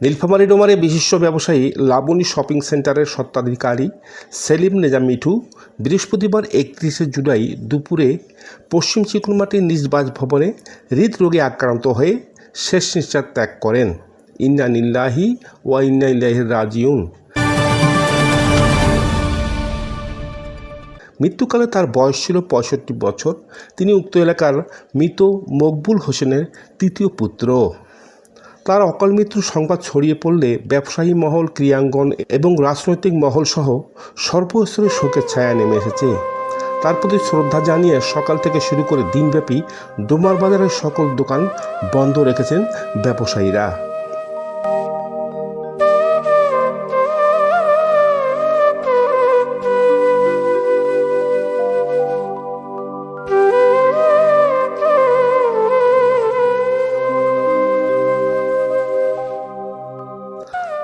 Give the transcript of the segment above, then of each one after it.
নীলফামারী ডোমারে বিশিষ্ট ব্যবসায়ী লাবণী শপিং সেন্টারের স্বত্বাধিকারী সেলিম নেজা মিঠু বৃহস্পতিবার একত্রিশে জুলাই দুপুরে পশ্চিম চিকুনমাটির নিজ বাসভবনে হৃদরোগে আক্রান্ত হয়ে শেষ নিঃশ্বাস ত্যাগ করেন। ইন্না নিল্লাহি ওয়া ইন্না ইল্লাহি রাজিউন। মৃত্যুকালে তার বয়স ছিল পঁয়ষট্টি বছর। তিনি উক্ত এলাকার মৃত মকবুল হোসেনের তৃতীয় পুত্র। তার অকাল মৃত্যুর সংবাদ ছড়িয়ে পড়লে ব্যবসায়ী মহল ক্রিয়াঙ্গন এবং রাজনৈতিক মহল সহ সর্বস্তরে শোকের ছায়া নেমে এসেছে। তার প্রতি শ্রদ্ধা জানিয়ে সকাল থেকে শুরু করে দিনব্যাপী ডোমার বাজারের সকল দোকান বন্ধ রেখেছেন ব্যবসায়ীরা।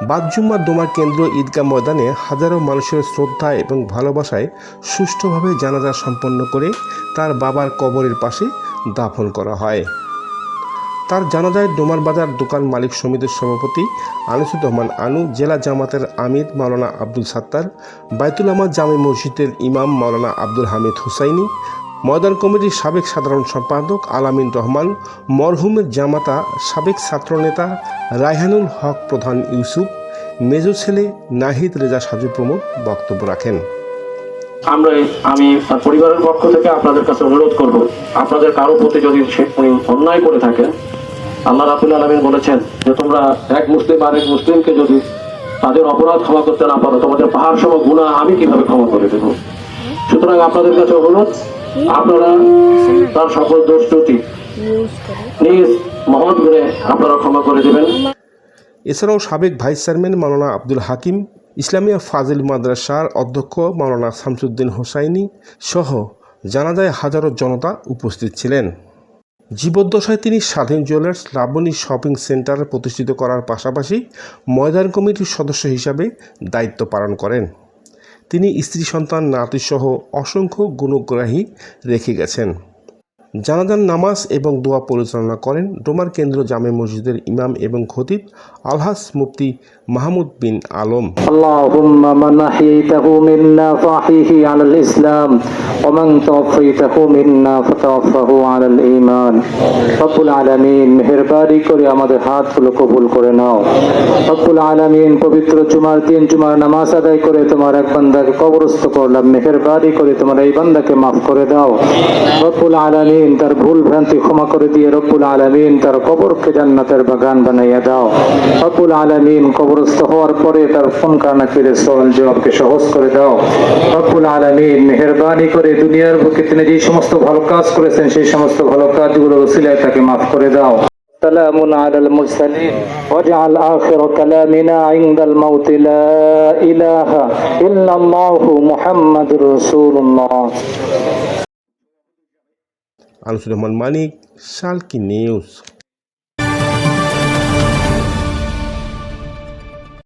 বাদজুম্মার ডোমার কেন্দ্র ঈদগাহ ময়দানে হাজারো মানুষের শ্রদ্ধা এবং ভালোবাসায় সুষ্ঠুভাবে জানাজা সম্পন্ন করে তার বাবার কবরের পাশে দাফন করা হয়। তার জানাজায় ডোমার বাজার দোকান মালিক সমিতির সভাপতি আনিসুর রহমান আনু, জেলা জামাতের আমির মাওলানা আব্দুল সাত্তার, বাইতুল আহমদ জামে মসজিদের ইমাম মাওলানা আব্দুল হামিদ হুসাইনি ময়দান কমিটির সাবেক সাধারণ সম্পাদক আলামিন রহমান, মরহুমের জামাতা সাবেক ছাত্রনেতা রায়হানুল হক প্রধান ইউসুফ, মেজো ছেলে নাহিদ রেজা সাজু প্রমুখ বক্তব্য রাখেন। আমরা আমি পরিবারের পক্ষ থেকে আপনাদের কাছে অনুরোধ করব, আপনাদের কারও প্রতি যদি সে অন্যায় করে থাকেন, আল্লাহ রাবুল আলমিন বলেছেন যে তোমরা এক মুসলিম আর এক মুসলিমকে যদি তাদের অপরাধ ক্ষমা করতে না পারো, তোমাদের পাহাড় সম গুণা আমি কীভাবে ক্ষমা করে দেবো? সুতরাং আপনাদের কাছে অনুরোধ আপনারা তার সকল দোষ ত্রুটি নিজ মহৎ গুণে আপনারা ক্ষমা করে দেবেন। এছাড়াও সাবেক ভাইস চেয়ারম্যান মাওলানা আব্দুল হাকিম ইসলামিয়া ফাজিল মাদ্রাসার অধ্যক্ষ মাওলানা শামসুদ্দিন হোসাইনি সহ জানাজায় হাজারো জনতা উপস্থিত ছিলেন। জীবদ্দশায় তিনি স্বাধীন জুয়েলার্স লাবণী শপিং সেন্টার প্রতিষ্ঠিত করার পাশাপাশি ময়দান কমিটির সদস্য হিসাবে দায়িত্ব পালন করেন। তিনি স্ত্রী, সন্তান, নাতিসহ অসংখ্য গুণগ্রাহী রেখে গেছেন। জানাজান নামাজ এবং দোয়া পরিচালনা করেন ডোমার কেন্দ্র জামে মসজিদের ইমাম এবং খতিব আলহাস মুফতি মাহমুদ বিন আলম اللهم من أحييته منا فأحيه على الإسلام ومن توفيته منا فتوفه على الإيمان রব্বুল আলামিন মেহেরবানি করে আমাদের হাতগুলো কবুল করে নাও রব্বুল আলামিন পবিত্র জুমার দিন জুমার নামাজ আদায় করে তোমার এক বান্দাকে কবরস্থ করলাম মেহেরবানি করে তোমার এই বান্দাকে মাফ করে দাও রব্বুল আলামিন তার ভুল ভ্রান্তি ক্ষমা করে দিয়ে রব্বুল আলামিন তার কবরকে জান্নাতের বাগান বানাইয়া দাও রব্বুল আলামিন কবরস্থ হওয়ার পরে তার ফোন কানাকিরের সওয়াল জবাবকে সহজ করে দাও রব্বুল আলামিন মেহেরবানি করে দুনিয়ার বুকে তিনি যে সমস্ত ভালো কাজ করেছেন সেই সমস্ত ভালো কাজগুলো ওসিলায় তাকে মাফ করে দাও سلام على المرسلين واجعل آخر كلامنا عند الموت لا إله إلا الله محمد رسول الله আনিসুর রহমান মানিক শালকি নিউজ